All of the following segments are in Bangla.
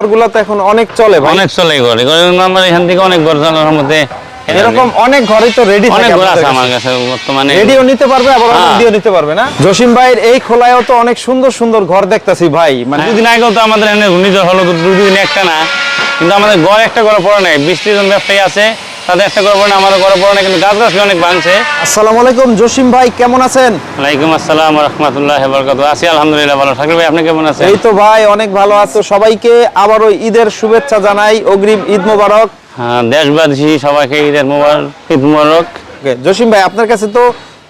ঘরগুলো তো এখন অনেক চলে ভাই। অনেক চলে ঘর। আমার এখান থেকে অনেক ঘর মধ্যে এরকম অনেক ঘরই তো রেডি অনেক ঘর আছে আমার কাছে। বর্তমানে। রেডিও নিতে পারবে আবার অর্ডার হ্যাঁ। নিতে পারবে না? জসিম ভাইয়ের এই খোলায়ও তো অনেক সুন্দর সুন্দর ঘর দেখতাছি ভাই। মানে দুদিন আগেও তো আমাদের এখানে ঘূর্ণিঝড় হলো দুদিন একটা না। কিন্তু আমাদের ঘর একটা ঘরে পড়ে নাই। জন্য জন ব্যবসায়ী আছে। তাদের একটা ঘরে না আমাদের ঘরে পড়ে কিন্তু গাছ গাছ অনেক ভাঙছে আসসালামু আলাইকুম জসিম ভাই কেমন আছেন? ওয়ালাইকুম আসসালাম রহমতুল্লাহ বরকত আছি আলহামদুলিল্লাহ ভালো। থাকবে ভাই আপনি কেমন আছেন? এই তো ভাই অনেক ভালো আছো। সবাইকে আবারও ঈদের শুভেচ্ছা জানাই। অগ্রিম ঈদ মোবারক। হ্যাঁ দেশবাসী সবাইকে ঈদের মোবারক ঈদ মোবারক। জসিম ভাই আপনার কাছে তো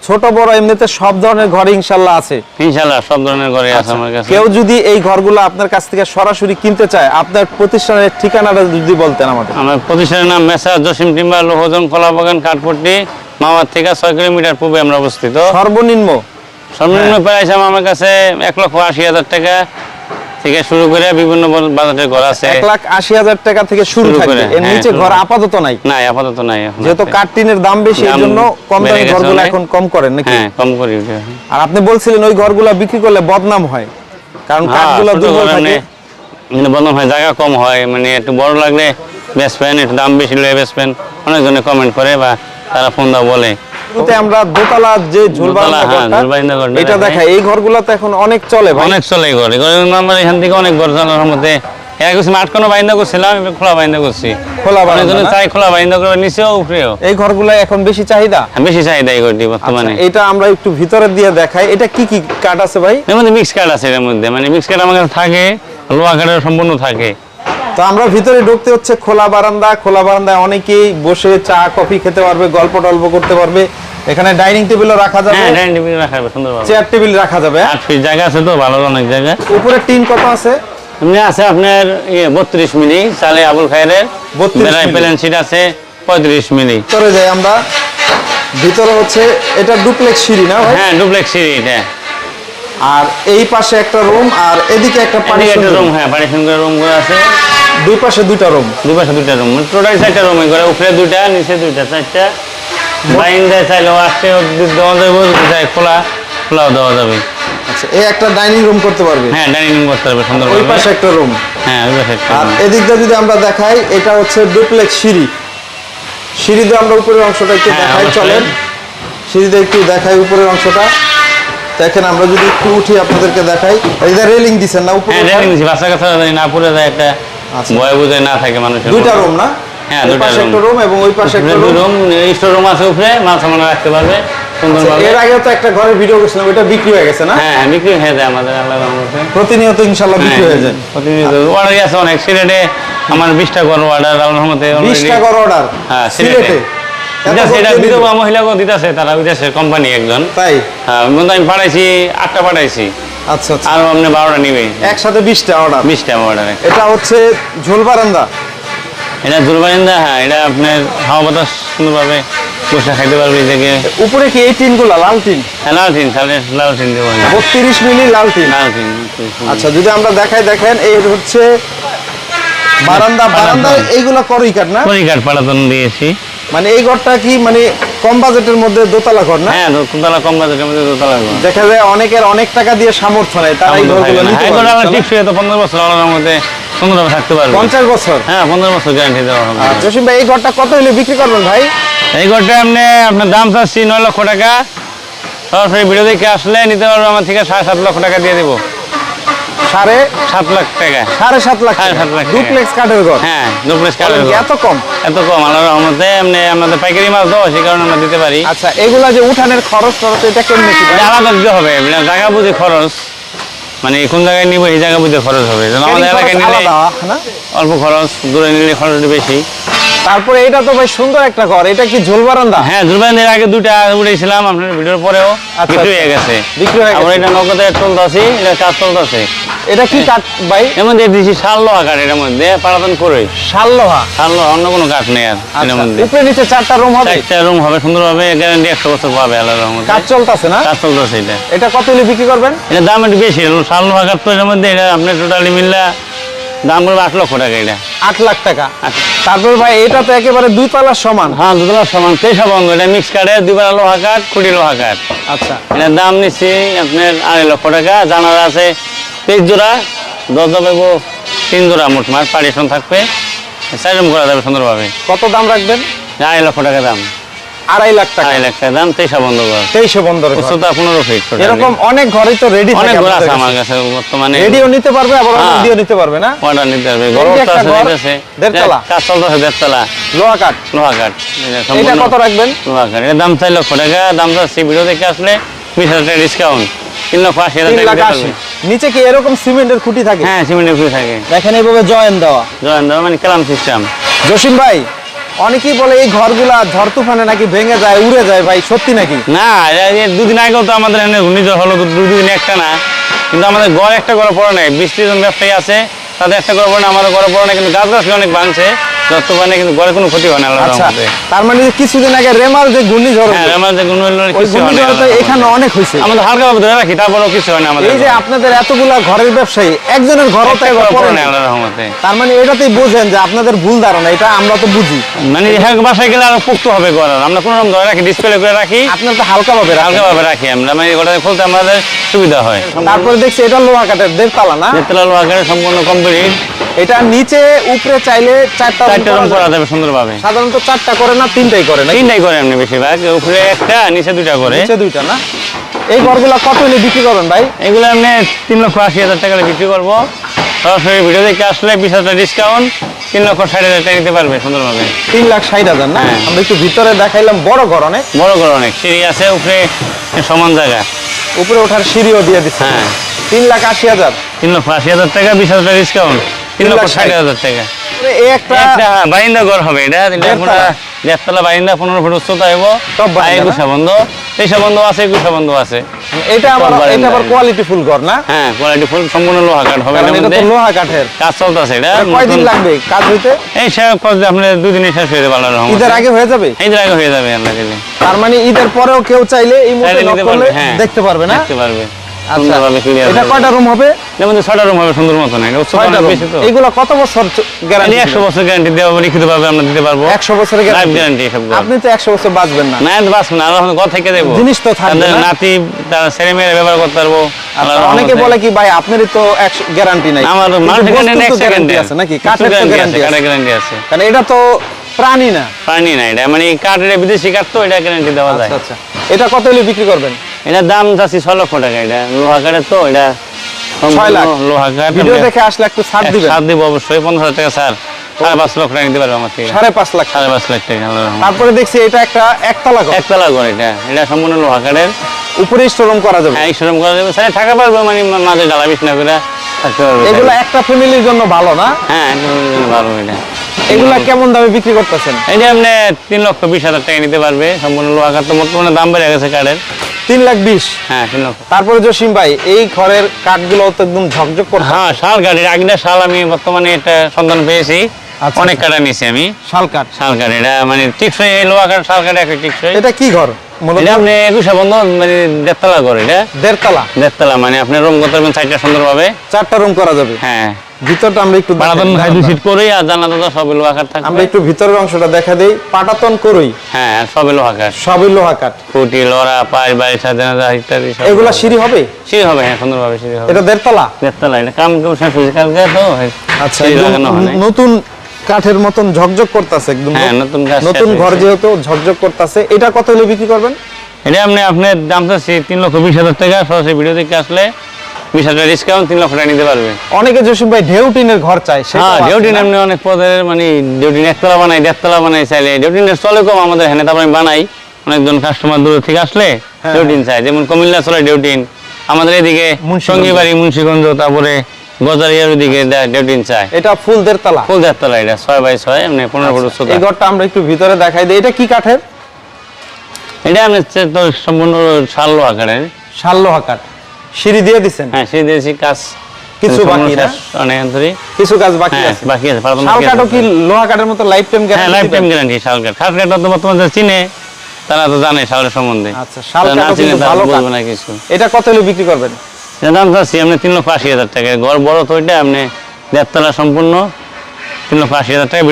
ছোট বড় এমনিতে সব ধরনের ঘরে ইনশাল্লাহ আছে। ইনশাল্লাহ সব ধরনের ঘরে আছে আমার কাছে। কেউ যদি এই ঘরগুলো আপনার কাছ থেকে সরাসরি কিনতে চায় আপনার প্রতিষ্ঠানের ঠিকানাটা যদি বলতেন আমাদের। আমার প্রতিষ্ঠানের নাম মেসা জসিম টিম্বার লোহজন কলাবাগান কাঠপট্টি মামার থেকে ছয় কিলোমিটার পূর্বে আমরা অবস্থিত। সর্বনিম্ন? সর্বনিম্ন প্রাইস আমার কাছে এক লক্ষ আশি হাজার টাকা। থেকে শুরু করে বিভিন্ন বাজেটের ঘর আছে। এক লাখ আশি হাজার টাকা থেকে শুরু করে, এর হ্যাঁ, নিচে ঘর আপাতত নাই। নাই আপাতত নাই যেহেতু। কাঠটিনের দাম বেশি দাম জন্য কম দামি ঘরগুলো। এখন কম করেন নাকি? হ্যাঁ কম করি। আর আপনি বলছিলেন ওই ঘরগুলো বিক্রি করলে বদনাম হয়। কারণ হ্যাঁ, কাঠগুলো দুর্বল থাকে। এমনি- এমনি বললাম হয় জায়গা কম হয় মানে একটু বড় লাগলে বেচবেন একটু দাম বেশি হলে বেচবেন। অনেকজনে কমেন্ট করে বা তারা ফোন দাও বলে। শুরুতে আমরা দোতলা যে হ্যাঁ, এটা দেখাই। দেখায় এই ঘরগুলো তো এখন অনেক চলে অনেক চলে ঘর। এগুলো আমার এখান থেকে অনেক ঘর চালানোর মধ্যে এর বাইন্দা করছিলাম খোলা বাইন্দা করছি। খোলা চাই খোলা বাইন্দা করে নিচেও উপরেও। এই ঘরগুলো এখন বেশি চাহিদা? হ্যাঁ, বেশি চাহিদা এই ঘরটি বর্তমানে। আচ্ছা, এটা আমরা একটু ভিতরে দিয়ে দেখাই। এটা কি কি কাঠ আছে ভাই? এর মধ্যে মিক্স কার্ড আছে এর মধ্যে। মানে মিক্স কার্ড আমার কাছে থাকে লোহা কার্ডের সম্পূর্ণ থাকে। তো আমরা ভিতরে ঢুকতে হচ্ছে খোলা বারান্দা খোলা বারান্দায় অনেকেই বসে চা কফি খেতে পারবে গল্প টল্প করতে পারবে। এখানে ডাইনিং টেবিলও রাখা যাবে। হ্যাঁ ডাইনিং টেবিল রাখা যাবে সুন্দরভাবে। চেয়ার টেবিল রাখা যাবে। আর ফিট জায়গা আছে তো ভালো অনেক জায়গা। উপরে টিন কত আছে? এমনি আছে আপনার ইয়ে বত্রিশ মিলি চালে আবুল খায়ের 32 বেলায় মিলি। প্লেন সিট আছে পঁয়ত্রিশ মিলি। ভিতরে যাই আমরা। ভিতরে হচ্ছে এটা ডুপ্লেক্স সিঁড়ি না ভাই? হ্যাঁ ডুপ্লেক্স সিট এটা। আর এই পাশে একটা রুম আর এদিকে একটা পানি রুম হ্যাঁ করে রুম আছে। দুই পাশে দুইটা রুম দুই পাশে দুইটা রুম টোটাল চারটা রুম করে উপরে দুইটা নিচে দুইটা চারটা। বাইন্দা চাইলেও আসতে দেওয়া যাবে চাই খোলা খোলাও দেওয়া যাবে। আচ্ছা এই একটা ডাইনিং রুম করতে পারবে? হ্যাঁ ডাইনিং রুম করতে হবে সুন্দর ওই পাশে একটা রুম হ্যাঁ ওই পাশে একটা আর room। যদি আমরা দেখাই এটা হচ্ছে ডুপ্লেক্স সিঁড়ি। সিঁড়ি দিয়ে আমরা উপরের অংশটা একটু হ্যাঁ, দেখাই অবশ্যই। চলেন। সিঁড়ি একটু দেখাই উপরের অংশটা। দেখেন আমরা যদি একটু উঠি আপনাদেরকে দেখাই। রেলিং দিছেন না উপরে হ্যাঁ দিচ্ছি বাচ্চা কাচ্চা না পড়ে যায় একটা। ভয় বুঝে না থাকে মানুষের দুইটা রুম না? হ্যাঁ, দুইটা রুম। এবং ওই পাশে একটা রুম। রুম স্টোর রুম আছে উপরে মাল সামান রাখতে পারবে এর আগেও তো একটা ঘরের ভিডিও করছিলাম ওটা বিক্রি হয়ে গেছে না? হ্যাঁ হ্যাঁ, বিক্রি হয়ে যায় আমাদের আল্লাহ রহমতে প্রতিনিয়ত ইনশাল্লাহ বিক্রি হয়ে যায়। প্রতিনিয়ত। অর্ডার আছে অনেক সিলেটে আমার বিশটা করো অর্ডার আল্লাহর রহমতে টাকার অর্ডার হ্যাঁ, সিলেটে। এটা বিধবা দিতেছে তারা বিদেশের কোম্পানি একজন। তাই? হ্যাঁ হয় আমি পাঠাইছি আটটা পাঠাইছি। আচ্ছা আচ্ছা। আর আপনি বারোটা নিবে। একসাথে বিশটা অর্ডার বিশটা অর্ডারে এটা হচ্ছে ঝোল বারান্দা। এটা হ্যাঁ এটা আপনার হাওয়া বাতাস সুন্দরভাবে বসে খাইতে পারবে উপরে কি এই টিনগুলো লাল টিন? হ্যাঁ, লাল টিন তাহলে লাল টিন দেবো বত্রিশ মিলি লাল টিন। লাল টিন আচ্ছা যদি আমরা দেখাই দেখেন এই হচ্ছে বারান্দা। বারান্দা এইগুলো করই কাঠ না? পরিকার পাড়াতন দিয়েছি। মানে এই ঘরটা কি মানে কম বাজেটের মধ্যে দোতলা ঘর না? হ্যাঁ দোতলা কম বাজেটের মধ্যে দোতলা ঘর। দেখা যায় অনেকের অনেক টাকা দিয়ে সামর্থ্য নেই তারা এই ঘরগুলো নিতে হ্যাঁ, এগুলো পারে, আমরা ইনশাল্লাহ। টিকসই তো পনেরো বছর আলাদার মধ্যে সুন্দরভাবে থাকতে পারবে। পঞ্চাশ বছর? হ্যাঁ পনেরো বছর গ্যারান্টি দেওয়া হবে। আর জসিম ভাই এই ঘরটা কত হলে বিক্রি করবেন ভাই? এই ঘরটা আপনি আপনার দাম চাচ্ছি নয় লক্ষ টাকা। সরাসরি ভিডিও দেখে আসলে নিতে পারব আমার থেকে সাড়ে সাত লক্ষ টাকা দিয়ে দেবো। সাড়ে সাত লাখ টাকা। সাড়ে সাত লাখ সাড়ে সাত লাখ ডুপ্লেক্স কাঠের ঘর। হ্যাঁ দুপ্লেস বলেন কি, এত কম? এত কম। আল্লাহ রহমতে এমনি আমাদের পাইকারি মাছ দেওয়া সেই কারণে আমরা দিতে পারি। আচ্ছা এগুলা যে উঠানের খরচ খরচ এটা কেমনি আলাদা দিতে হবে। মানে জায়গা বুঝে খরচ। মানে কোন জায়গায় নিব এই জায়গা বুঝে খরচ হবে। আমাদের এলাকায় নিলে অল্প খরচ দূরে নিলে খরচ বেশি। তারপরে এটা তো ভাই সুন্দর একটা ঘর। এটা কি ঝোল বারান্দা? হ্যাঁ জুলবাইনের আগে দুইটা উঠেছিলাম আপনার ভিডিওর পরেও আচ্ছা, বিক্রি হয়ে আচ্ছা। গেছে। বিক্রি হয়ে আমরা গেছে। এটা নগদে চলতেছি এটা কাজ চলতেছে এটা কি কাঠ ভাই? এর মধ্যে দিয়েছি শাল লোহা কাঠ এটার মধ্যে পারাতন করে শাল লোহা? শাল লোহা অন্য কোনো কাঠ নেই আর এটার আচ্ছা, মধ্যে। উপরে নিচে চারটা রুম হবে? চারটা রুম হবে সুন্দরভাবে গ্যারান্টি একশো বছর পাবে আল্লাহ রহমতে কাজ চলতেছে না? কাজ চলতেছে এটা। এটা কত হলে বিক্রি করবেন? এটা দাম একটু বেশি শাল লোহা কাঠ তো এর মধ্যে এটা আপনার টোটালি মিললে দাম পড়বে আট লক্ষ টাকা এটা। আট লাখ টাকা। তারপর ভাই এটা তো একেবারে দুই তলার সমান? হ্যাঁ দুতলা সমান। তেইশা বঙ্গ এটা মিক্স কাঠে দুবার লোহা কাঠ কুড়ি লোহা কাঠ আচ্ছা। এটার দাম নিচ্ছি আপনার আড়াই লক্ষ টাকা। জানালা আছে তেইশ জোড়া দরজা পাবো তিন জোড়া মোট মাছ পারিশন থাকবে। চার করা যাবে সুন্দরভাবে। কত দাম রাখবেন? আড়াই লক্ষ টাকা দাম। আড়াই লাখ টাকা। আড়াই লাখ টাকা দাম তেইশা বন্ধ তেইশে বন্দর উচ্চতা পনেরো ফিট এরকম অনেক ঘরই তো রেডি অনেক ঘর আছে আমার কাছে বর্তমানে। রেডিও নিতে পারবে আবার হ্যাঁ। নিতে পারবে না। অর্ডার নিতে তো একটা আছে দেড়তলা। কাজ চলতেছে দেড়তলা। লোহা কাঠ। লোহা কাঠ। এটা কত রাখবেন? লোহা কাঠ। এর দাম চার লক্ষ টাকা। দাম যাচ্ছে ভিডিও দেখে আসলে বিশ হাজার টাকা ডিসকাউন্ট তিন লক্ষ আশি হাজার টাকা পারবে। নিচে কি এরকম সিমেন্টের খুঁটি থাকে? হ্যাঁ সিমেন্টের ফ্রি থাকে। দেখেন এইভাবে জয়েন দেওয়া। জয়েন দেওয়া মানে কালাম সিস্টেম জসিম ভাই অনেকেই বলে এই ঘরগুলা ঝড় তুফানে নাকি ভেঙে যায়, উড়ে যায় ভাই, সত্যি নাকি? না দুদিন আগেও তো আমাদের এখানে ঘূর্ণিঝড় হলো, দুদিন একটা না। কিন্তু আমাদের গড় একটা গড়ে পড়ে নাই। বৃষ্টির জন্য জন ব্যবসায়ী আছে, তাদের একটা গড়ে পড়ে না আমাদের গড়ে পড়ে না কিন্তু গাছ গাছ অনেক ভাঙছে। কিন্তু গড়ে কোনো ক্ষতি হয় না আচ্ছা তার মানে যে কিছুদিন আগে রেমাল যে ঘূর্ণিঝড় হ্যাঁ যে কিছু হয় না এখানে অনেক আমাদের হালকা ভাবে ধরে রাখি তারপরেও কিছু হয় না আমাদের এই যে আপনাদের এতগুলা ঘরের ব্যবসায়ী একজনের ঘরও তো একবার পড়ে পড়ে না আল্লাহর রহমতে। তার মানে এটাতেই বোঝেন যে আপনাদের ভুল ধারণা এটা আমরা তো বুঝি। মানে হ্যাঁ বাসায় গেলে আরও পোক্ত হবে গড় আমরা কোনো রকম ধরে রাখি ডিসপ্লে করে রাখি। আপনার তো হালকা ভাবে হালকা ভাবে রাখি আমরা মানে গোটা খুলতে আমাদের সুবিধা হয়। তারপরে দেখছি এটা লোহা কাঠের দেড়তলা না? যেতলা লোহা করে সম্পূর্ণ কমপ্লিট এটা নিচে উপরে চাইলে চারটা চারটে যায়। করা যাবে সুন্দরভাবে। সাধারণত চারটা করে না তিনটাই করে না তিনটাই করে এমনি বেশিরভাগ। উপরে একটা নিচে দুইটা করে। নিচে দুইটা না? এই ঘরগুলা কত হলে বিক্রি করবেন ভাই? এগুলো এমনি তিন লক্ষ আশি হাজার টাকা বিক্রি করব। সরাসরি ভিডিও দেখে আসলে বিশ হাজার ডিসকাউন্ট তিন লক্ষ ষাট হাজার টাকা নিতে পারবে সুন্দরভাবে। তিন লাখ ষাট হাজার না? হ্যাঁ। আমরা একটু ভিতরে দেখাইলাম বড় ঘর অনেক। বড় করে অনেক সিঁড়ি আছে উপরে সমান জায়গা। উপরে ওঠার সিঁড়িও দিয়ে দিচ্ছে। হ্যাঁ। তিন লাখ আশি হাজার। তিন লক্ষ আশি হাজার টাকা বিশ হাজার টাকা ডিসকাউন্ট তিন তিন লক্ষ ষাট। ষাট। হাজার টাকা। একটা একটা বাইন্দা ঘর হবে এটা এটা দেড়তলা। বাইন্দা পনেরো ফুট উচ্চতা হইব। সব একুশা বন্ধ। তেইশা বন্ধ আছে একুশা বন্ধ আছে। এটা আবার সব এটা আবার কোয়ালিটি ফুল ঘর না? হ্যাঁ কোয়ালিটি ফুল সম্পূর্ণ লোহা কাঠ হবে। এটা তো লোহা কাঠের। কাজ চলতেছে এটা এটা কয়দিন লাগবে কাজ হইতে? এই সে কাজ শেষ হয়ে যাবে আল্লাহর রহমতে। ঈদের আগে হয়ে যাবে? ঈদের আগে হয়ে যাবে আল্লাহ দিলে তার মানে ঈদের পরেও কেউ চাইলে এই মুহূর্তে হ্যাঁ। দেখতে পারবে না? দেখতে পারবে। সুন্দরভাবে clear এটা কয়টা রুম হবে? যেমন ছটা রুম হবে সুন্দর মতন ছয়টা বেশি তো। এইগুলো কত বছর গ্যারান্টি একশো বছর গ্যারান্টি দেওয়া হবে আমরা দিতে পারব। একশো বছরের গ্যারান্টি গ্যারান্টি আপনি তো একশো বছর বাঁচবেন না। না তো না আল্লাহ ঘর থেকে দেবো। জিনিস তো থাকবে নাতি তারা ছেলে মেয়েরা ব্যবহার করতে পারব অনেকে বলে কি ভাই আপনারই তো গ্যারান্টি নাই। আমার গ্যারান্টি আছে নাকি? কাঠের গ্যারান্টি আছে গ্যারান্টি আছে। কারণ এটা তো প্রাণী না। এটা মানে কাঠের বিদেশি কাঠ তো এটা গ্যারান্টি দেওয়া যায়। আচ্ছা আচ্ছা। এটা কত হলে বিক্রি করবেন? এটার দাম যাচ্ছি ছয় লক্ষ টাকা এটা লোহা কাঠের তো এটা ছয় লাখ? লোহা কাঠ ভিডিও দেখে আসলে একটু ছাড় দিবেন? সাত দিব অবশ্যই পনেরো হাজার টাকা স্যার সাড়ে পাঁচ লক্ষ টাকা নিতে পারবে আমার থেকে। সাড়ে পাঁচ লাখ। সাড়ে পাঁচ লাখ টাকা তারপরে দেখছি এটা একটা একতলা ঘর। একতলা ঘর এটা এটা সম্পূর্ণ লোহা কাঠের উপরে স্টোরুম করা যাবে। হ্যাঁ শ্রম করা যাবে। স্যার থাকা পারবে মানে মাঝে ডালা বিছনা করে থাকতে পারবে। এগুলো একটা ফ্যামিলির জন্য ভালো না? হ্যাঁ ভালো এটা। এগুলা কেমন দামে বিক্রি করতেছেন? এই যে আপনি তিন লক্ষ বিশ হাজার টাকা নিতে পারবে। সম্পূর্ণ লোহা কাঠ তো বর্তমানে দাম বেড়ে গেছে কাঠের তিন লাখ বিশ। হ্যাঁ তিন লক্ষ তারপরে জসিম ভাই এই খড়ের কাঠগুলো তো একদম ঝকঝক করে হ্যাঁ শাল গাড়ির আগের শাল আমি বর্তমানে একটা সন্ধান পেয়েছি। অনেক কাটা নিয়েছি আমি। শাল কাঠ। শাল কাঠ এটা মানে টিকসই এই লোহা কাঠ শাল কাঠ একটা টিকসই। এটা কি ঘর? এটা আপনি একুশে বন্ধ মানে দেড়তলা ঘর এটা। দেড়তলা? দেড়তলা মানে আপনি রুম করতে পারবেন সাইডটা সুন্দরভাবে। চারটা রুম করা যাবে? হ্যাঁ। ভিতরটা আমরা একটু করেই আর লোহা কাঠ আমরা ভিতরের অংশটা দেখা দেই। পাটাতন করই। হ্যাঁ আর সবই লোহা কাঠ। সবই লোহা কাঠ। খুঁটি লড়া পাঁচ বাড়ি সাজানা ইত্যাদি সব। এগুলা সিঁড়ি হবে? সিঁড়ি হবে হ্যাঁ সুন্দরভাবে সিঁড়ি হবে। এটা দেড়তলা? দেড়তলা এটা কাম কেউ শেষ হয়েছে কালকে তো আচ্ছা। নতুন কাঠের মতন ঝকঝক করতেছে একদম। হ্যাঁ নতুন নতুন ঘর যেহেতু ঝকঝক করতেছে এটা কত হলে বিক্রি করবেন? এটা আপনি আপনার দাম চাচ্ছি তিন লক্ষ বিশ হাজার টাকা সরাসরি ভিডিও দেখে আসলে বিশ হাজার ডিসকাউন্ট তিন লক্ষ টাকা নিতে পারবে। অনেকে জসিম ভাই ঢেউ টিনের ঘর চায় হ্যাঁ আছে ডিউটিন না? এমনি অনেক পদের মানে ডিউটিন একতলা বানাই দেড়তলা বানাই চাইলে ডিউটিনের চলে কম আমাদের এখানে তারপর আমি বানাই। অনেকজন কাস্টমার দূর থেকে আসলে হ্যাঁ, ডিউটিন চাই যেমন কুমিল্লা চলে ডিউটিন আমাদের এদিকে। সঙ্গীবাড়ি মুন্সিগঞ্জ তারপরে গজারিয়ার ওদিকে ডিউটিন চাই এটা ফুল দেড়তলা ফুল দেড়তলা এটা ছয় বাই ছয় এমনি পনেরো ফুট উচ্চতা এই ঘরটা আমরা একটু ভিতরে দেখাই দিই। এটা কি কাঠের? এটা আমি তো সম্পূর্ণ শাল আকারের শাল লোহা সিঁড়ি দিয়ে দিছেন? হ্যাঁ সেই দিয়েছি কাজ কিছু বাকি না? অনেক ধরে কিছু কাজ বাকি আছে? বাকি আছে শাল কাঠও কি লোহা কাঠের মতো লাইফ টাইম হ্যাঁ লাইফ টাইম গ্যারান্টি শাল কাঠ। খাস কাঠ তো বর্তমানে চিনে তারা তো জানে শালের সম্বন্ধে। আচ্ছা, শাল না ভালো কাঠ। কিছু। এটা কত হলে বিক্রি করবেন? দাম চাচ্ছি আপনি তিন লক্ষ আশি হাজার টাকা। ঘর বড় তো ওইটা আপনি দেড়তলা সম্পূর্ণ। তিন লক্ষ আশি হাজার টাকা।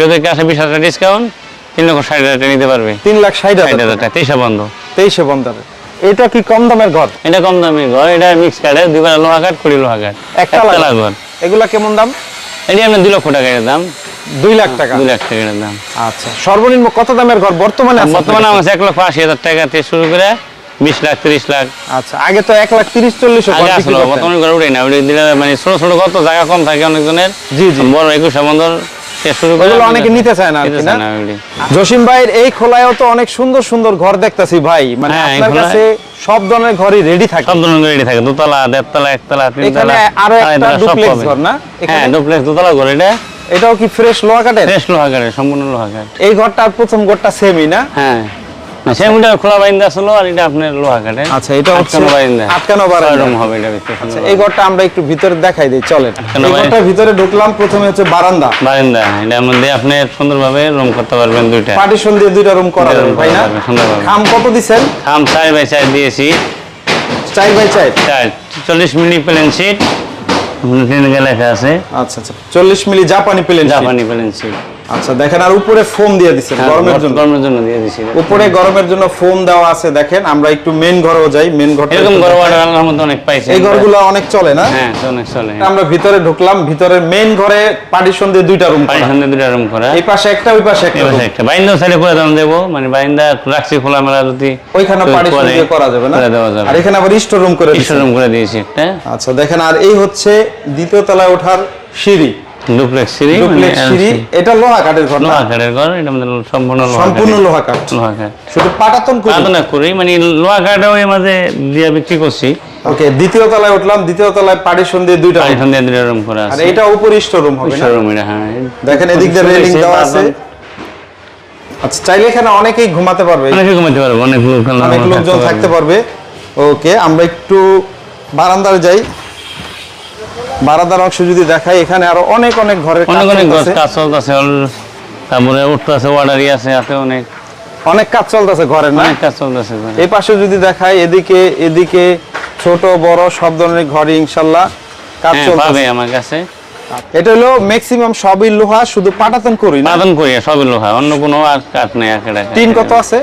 বিশ হাজার ডিসকাউন্ট তিন লক্ষ ষাট হাজার টাকা নিতে পারবে। তিন লাখ ষাট হাজার টাকা তেইশা বন্ধ। তেইশে বন্দরে এটা কি কম দামের ঘর? এটা কম দামি ঘর এটা মিক্স কাঠের দুইবার লোহা কাঠ কুড়ি লোহা কাঠ একতলা একতলা ঘর এগুলা কেমন দাম? এটি আপনার দুই লক্ষ টাকা এর দাম। দুই লাখ টাকা। দুই লাখ টাকা এর দাম। আচ্ছা সর্বনিম্ন কত দামের ঘর? বর্তমানে বর্তমানে আমার এক লক্ষ আশি হাজার টাকা থেকে শুরু করে বিশ লাখ তিরিশ লাখ। আচ্ছা আগে তো এক লাখ তিরিশ চল্লিশ আগে আসলো বর্তমানে ঘরে উঠে না উঠে দিলে মানে ছোট ছোট কত জায়গা কম থাকে অনেকজনের। জি, জি। বড় একুশে বন্ধর অনেকে নিতে চায় না। জসিম ভাইয়ের এই খোলায়ও তো অনেক সুন্দর সুন্দর ঘর দেখতাছি ভাই। মানে হ্যাঁ, আপনার কাছে সব ধরনের ঘরই রেডি থাকে। সব ধরনের রেডি থাকে। দোতলা দেড়তলা একতলা তিনতলা এখানে আরও একটা। ঘর না? হ্যাঁ? ডুপ্লেক্স দোতলা ঘর এটা? এটাও কি ফ্রেশ লোহা কাঠের? ফ্রেশ লোহা কাঠের সম্পূর্ণ লোহা কাঠ। এই ঘরটা আর প্রথম ঘরটা সেমই না? হ্যাঁ। না সেগুলো খোলা বাইন্দা আসলো আর এটা আপনার লোহা কাঠের আচ্ছা এটা আটকানো বাইন্দা আটকানো বারান্দা। হবে এটা ভিতরে আচ্ছা, এই ঘরটা আমরা একটু ভিতরে দেখাই দিই চলেন। এই বারান্দা। ভিতরে ঢুকলাম প্রথমে হচ্ছে বারান্দা। বারান্দা এটার মধ্যে আপনি সুন্দরভাবে রুম করতে পারবেন দুইটা। পার্টিশন দিয়ে দুইটা রুম করা যাবে ভাই না। খাম কত খাম বাই দিয়েছি। বাই চল্লিশ মিনিট প্লেন লেখা আছে। আচ্ছা আচ্ছা চল্লিশ মিলি জাপানি প্লেন জাপানি প্লেন সিট আচ্ছা দেখেন আর উপরে ফোম দিয়ে দিচ্ছেন গরমের জন্য। গরমের জন্য দিয়ে দিছি। উপরে গরমের জন্য ফোম দেওয়া আছে দেখেন আমরা একটু মেন ঘরেও যাই মেন ঘর এরকম। অর্ডার আল্লাহর মধ্যে অনেক পাইছি এই ঘরগুলো অনেক চলে না? হ্যাঁ অনেক চলে আমরা ভিতরে ঢুকলাম ভিতরে মেন ঘরে পার্টিশন দিয়ে দুইটা রুম বাড়ির সামনে দুটা রুম করা। এই পাশে একটা ওই পাশে একটা একটা। বাইন্দা সাইডে করে দাম দেবো মানে বাইন্দা রাখছি খোলা মেলা যদি ওইখানে পার্টিশন দিয়ে করা যাবে না? দেওয়া যাবে। আর এখানে আবার স্টোর রুম করে স্টোর রুম করে দিয়েছি একটা। আচ্ছা দেখেন আর এই হচ্ছে দ্বিতীয় তলায় ওঠার সিঁড়ি। ডুপ্লেক্স সিঁড়ি ডুপ্লেক্স সিঁড়ি এটা লোহা কাঠের ঘর লোহা কাঠের ঘর এটা আমাদের সম্পূর্ণ লোহা সম্পূর্ণ লোহা কাঠ। লোহা কাঠ। শুধু পাটাতন করি? আদনা করি মানে লোহা কাঠও এর মাঝে দিয়ে বিক্রি করছি। ওকে দ্বিতীয় তলায় উঠলাম দ্বিতীয় তলায় পার্টিশন দিয়ে দুইটা room। দিয়ে দুটা রুম করা আর এটা উপরে স্টোর রুম হবে না? রুম এটা হ্যাঁ। দেখেন এদিক দিয়ে রেলিং দেওয়া আছে। আচ্ছা চাইলে এখানে অনেকেই ঘুমাতে পারবে। অনেকে ঘুমাতে পারব অনেক লোক অনেক লোকজন থাকতে পারবে। ওকে আমরা একটু বারান্দায় যাই। বারান্দার অংশ যদি দেখাই এখানে আরও অনেক অনেক ঘরের অনেক অনেক ঘর কাজ চলতেছে তারপরে উঠতে আছে ওয়ার্ডারি আছে হাতে অনেক। অনেক কাজ চলতেছে ঘরের না? অনেক কাজ চলতেছে এই পাশে যদি দেখাই এদিকে এদিকে ছোট বড় সব ধরনের ঘরে ইনশাল্লাহ কাজ হ্যাঁ চলতেছে। পাবে আমার কাছে। এটা হলো ম্যাক্সিমাম সবই লোহা শুধু পাটাতন করি না? পাতন করি সবই লোহা অন্য কোনো আর কাঠ নেই তিন কত আছে?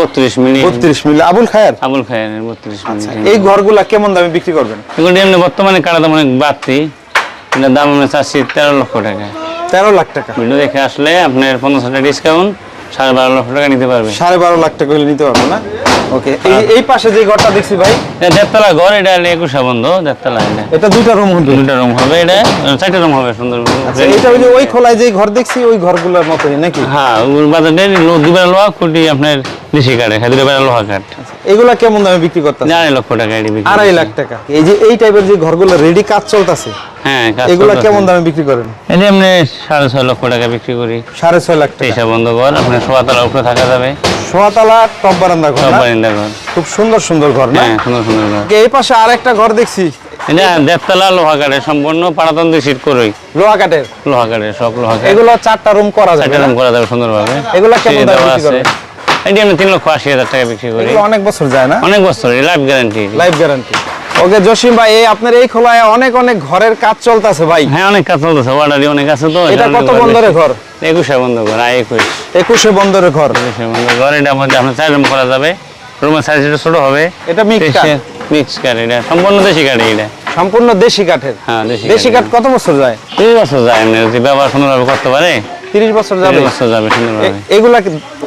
বত্রিশ মিনিট। বত্রিশ মিলি আবুল খায়ের? আবুল খায়ের বত্রিশ মিনিট। এই ঘরগুলা কেমন দামে বিক্রি করবেন? এগুলো এমনি বর্তমানে কাটা দাম অনেক বাড়তি। এটার দাম আমরা চাচ্ছি তেরো লক্ষ টাকা। তেরো লাখ টাকা। ভিডিও দেখে আসলে আপনার পঞ্চাশ হাজার ডিসকাউন্ট সাড়ে বারো লক্ষ টাকা নিতে পারবে। সাড়ে বারো লাখ টাকা নিতে পারব না? ওকে এই পাশে যে ঘরটা দেখছি ভাই দেড়তলা ঘর এটা একুশা বন্ধ দেড়তলা এটা। দুইটা রুম হবে। রুম হবে এটা চারটা রুম হবে সুন্দর আচ্ছা, এটা ওই ওই খোলায় যে ঘর দেখছি ওই ঘরগুলোর মতোই নাকি? হ্যাঁ বাজারে দুবেলা লোহা কোটি আপনার দেশি কাঠে হ্যাঁ দুবেলা লোহা কাঠ। এগুলা কেমন দামে বিক্রি করতেছে আড়াই লক্ষ টাকা আড়াই লাখ টাকা। এই যে এই টাইপের যে ঘরগুলো রেডি কাজ চলতেছে হ্যাঁ এগুলা কেমন দামে বিক্রি করেন? এটা এমনি সাড়ে ছয় লক্ষ টাকা বিক্রি করি। সাড়ে ছয় লাখ তেইশা বন্ধ ঘর আপনার সোয়াতলা উপরে থাকা যাবে। সোয়াতলা টপ বারান্দা ঘর। খুব সুন্দর সুন্দর ঘর না? হ্যাঁ সুন্দর সুন্দর ঘর। এই পাশে আরেকটা ঘর দেখছি। এটা দেড়তলা লোহা কাঠের সম্পূর্ণ পাড়াতন দিয়ে সিট করই। লোহা কাঠের লোহা কাঠের সব লোহা কাঠ এগুলো চারটা রুম করা যাবে চারটা? রুম করা যাবে সুন্দরভাবে। এগুলা কেমন দামে বিক্রি? এটি আমি তিন লক্ষ আশি হাজার টাকা বিক্রি করি। অনেক বছর যায় না? অনেক বছর life guarantee life guarantee okay Jasim ভাই এই আপনার এই খোলায় অনেক অনেক ঘরের কাজ চলতেছে ভাই। হ্যাঁ অনেক কাজ চলতেছে অর্ডারই অনেক আছে তো এটা কত বন্দরের ঘর? একুশে বন্ধ ঘর আয় একুশ। একুশে বন্দরের ঘর। একুশে বন্ধ ঘর এটার মধ্যে আপনার চার রুম করা যাবে। রুমের সাইজ একটু ছোট হবে। এটা মিক্স কাঠ মিক্স কাঠ এটা সম্পূর্ণ দেশি কাঠ এটা সম্পূর্ণ দেশি কাঠের হ্যাঁ দেশি কাঠ কত বছর যায়? তিরিশ বছর যায় এমনি যদি ব্যবহার সুন্দরভাবে করতে পারে। তিরিশ বছর যাবে তিরিশ বছর যাবে এগুলা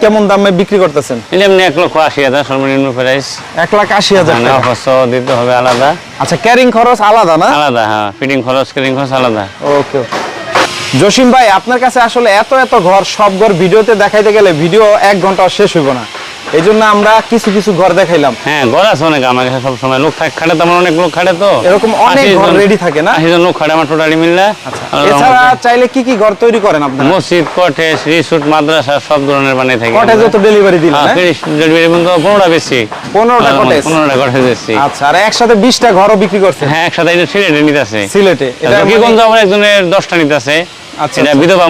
কেমন দামে বিক্রি করতেছেন? এটা এমনি এক লক্ষ আশি হাজার সর্বনিম্ন প্রাইস 1 লাখ আশি হাজার না টাকা। অবশ্য দিতে হবে আলাদা। আচ্ছা ক্যারিং খরচ আলাদা না? আলাদা হ্যাঁ ফিটিং খরচ ক্যারিং খরচ আলাদা। ওকে জসিম ভাই আপনার কাছে আসলে এত এত ঘর সব ঘর ভিডিওতে দেখাইতে গেলে ভিডিও এক ঘণ্টা শেষ হইব না। এই জন্য আমরা কিছু কিছু ঘর দেখাইলাম। হ্যাঁ ঘর আছে অনেক আমার কাছে সবসময় লোক থাকে খাটে তো আমার অনেক লোক খাটে তো। এরকম অনেক ঘর ready থাকে না? 80 জন লোক খাটে আমার টোটালি মিললে। এছাড়া চাইলে কি কি ঘর তৈরি করেন আপনারা? মসজিদ কটেজ রিসোর্ট মাদ্রাসা সব ধরনের বানিয়ে থাকি কটেজ তো ডেলিভারি দিলেন হ্যাঁ ডেলিভারি পর্যন্ত পনেরোটা বেশি। পনেরোটা কটেজ পনেরোটা কটেজ এসছি আচ্ছা আর একসাথে বিশটা ঘরও বিক্রি করছেন? হ্যাঁ একসাথে এটা সিলেটে নিতেছে সিলেটে এটা মানে- জকিগঞ্জ আমার একজনের দশটা নিতেছে আচ্ছা, এটা আচ্ছা। বিধবা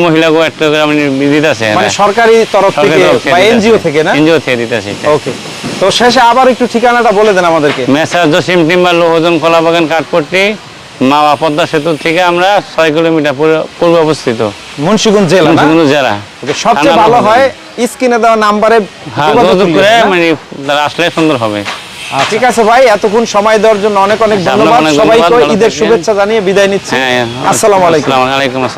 একটা করে আমি দিতেছে মানে সরকারি তরফ থেকে বা এনজিও থেকে না? এনজিও থেকে দিতেছে ওকে তো শেষে আবার একটু ঠিকানাটা বলে দেন আমাদেরকে। মেসার জসিম টিম্বার লোহজন কলাবাগান কাঠপট্টি মাওয়া পদ্মা সেতু থেকে আমরা ছয় কিলোমিটার পূর্ব- অবস্থিত। মুন্সিগঞ্জ জেলা মুন্সিগঞ্জ জেলা। সবচেয়ে ভালো হয় স্ক্রিনে দেওয়া নাম্বারে হ্যাঁ যোগাযোগ করে মানে আসলে সুন্দর হবে। ঠিক আছে ভাই এতক্ষণ সময় দেওয়ার জন্য অনেক অনেক আচ্ছা, ধন্যবাদ সবাইকে। ঈদের শুভেচ্ছা জানিয়ে বিদায় নিচ্ছি। হ্যাঁ আসসালামু আলাইকুম। আলাইকুম আসসালাম।